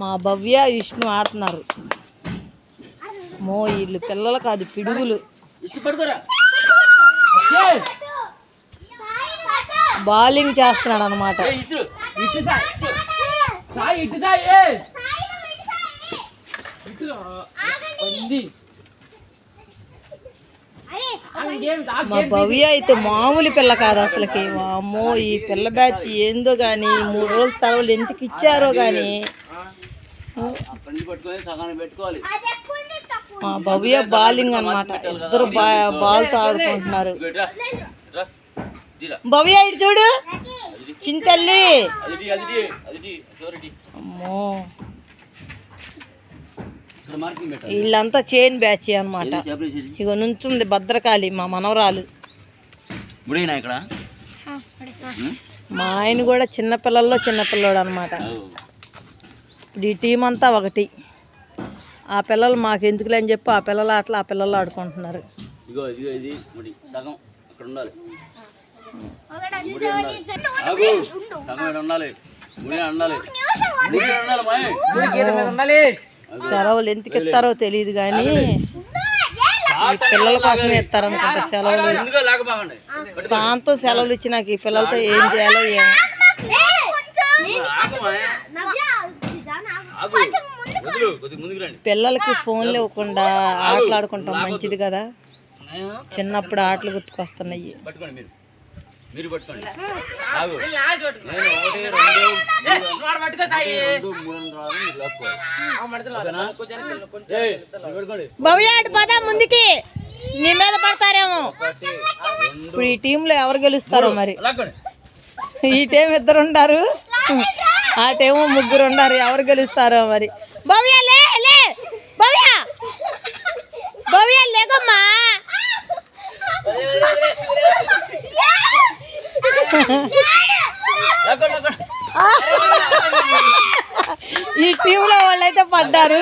మా భవ్య విష్ణు ఆడుతున్నారు. మో వీళ్ళు పిల్లలు కాదు పిడుగులు. బౌలింగ్ చేస్తున్నాడు అనమాట మా భవ్య అయితే మామూలు పిల్ల కాదు అసలుకి అమ్మో ఈ పిల్ల బ్యాచ్ ఏందో గాని మూడు రోజులు సెలవులు ఎందుకు ఇచ్చారో గాని పెట్టుకోవాలి మా భవ్య బౌలింగ్ అన్నమాట ఇద్దరు బా బాల్తో ఆడుకుంటున్నారు భవ్య ఇటు చూడు చింతల్లి అమ్మో వీళ్ళంతా చైన్ బ్యాచ్ చెప్పలేదు ఇగో నుంచుంది భద్రకాళి మా మనవరాలు. ఇక్కడ? మా ఆయన కూడా చిన్నపిల్లల్లో చిన్నపిల్లోడు అనమాట ఇప్పుడు ఈ టీం అంతా ఒకటి. ఆ పిల్లలు మాకు ఎందుకులే అని చెప్పి ఆ పిల్లలు అట్లా ఆ పిల్లలు ఆడుకుంటున్నారు. ఇగో ఇదిగో ఇది ముడి. సగం ఇక్కడ ఉండాలి. సెలవులు ఎందుకు ఇస్తారో తెలియదు కానీ పిల్లల కోసమే ఇస్తారనుకుంటా సెలవులు. దాంతో సెలవులు ఇచ్చి నాకు ఈ పిల్లలతో ఏం చేయాలో ఏమో పిల్లలకి ఫోన్లు ఇవ్వకుండా ఆటలు ఆడుకుంటాం మంచిది కదా. చిన్నప్పుడు ఆటలు గుర్తుకొస్తున్నాయి. మీరు పట్టుకోండి. ఆగు. నేను ఒకటి రెండు మూడు, రెండు మూడు అని రాదు మీరు లాక్కోవాలి ఓకేనా? ఏయ్, మీరు పట్టుకోండి. భవ్య అటు పదా ముందుకి. నీ మీద పడతారేమో. ఇప్పుడు ఈ టీంలో ఎవరు గెలుస్తారో మరి? ఈ టీం ఇద్దరు ఉంటారు ఆ టేమో ముగ్గురు ఉన్నారు ఎవరు గెలుస్తారో మరి? భవ్య ఈ టీంలో వాళ్ళైతే పడ్డారు.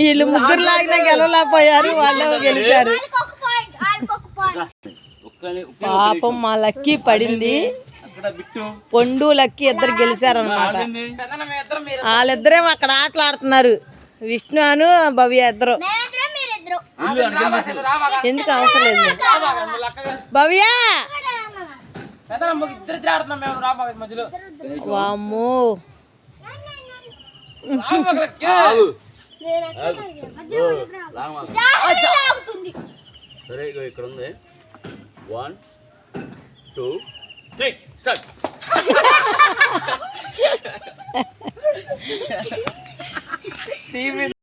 వీళ్ళు ముగ్గురు లాగినా గెలవలేకపోయారు వాళ్ళే గెలిచారు పాపం మా లక్కీ పడింది అక్కడ బిట్టు పొండు లక్కీ ఇద్దరు గెలిచారనమాట. వాళ్ళిద్దరే అక్కడ ఆటలు ఆడుతున్నారు విష్ణు అను భవ్య ఇద్దరు. ఎందుకు అవసరం లేదు భవ్య వామ్మో ఆగు. ఆగు. ఓ, లాగమాకు. సరే ఇగో ఇక్కడ ఉంది వన్ టూ త్రీ స్టార్ట్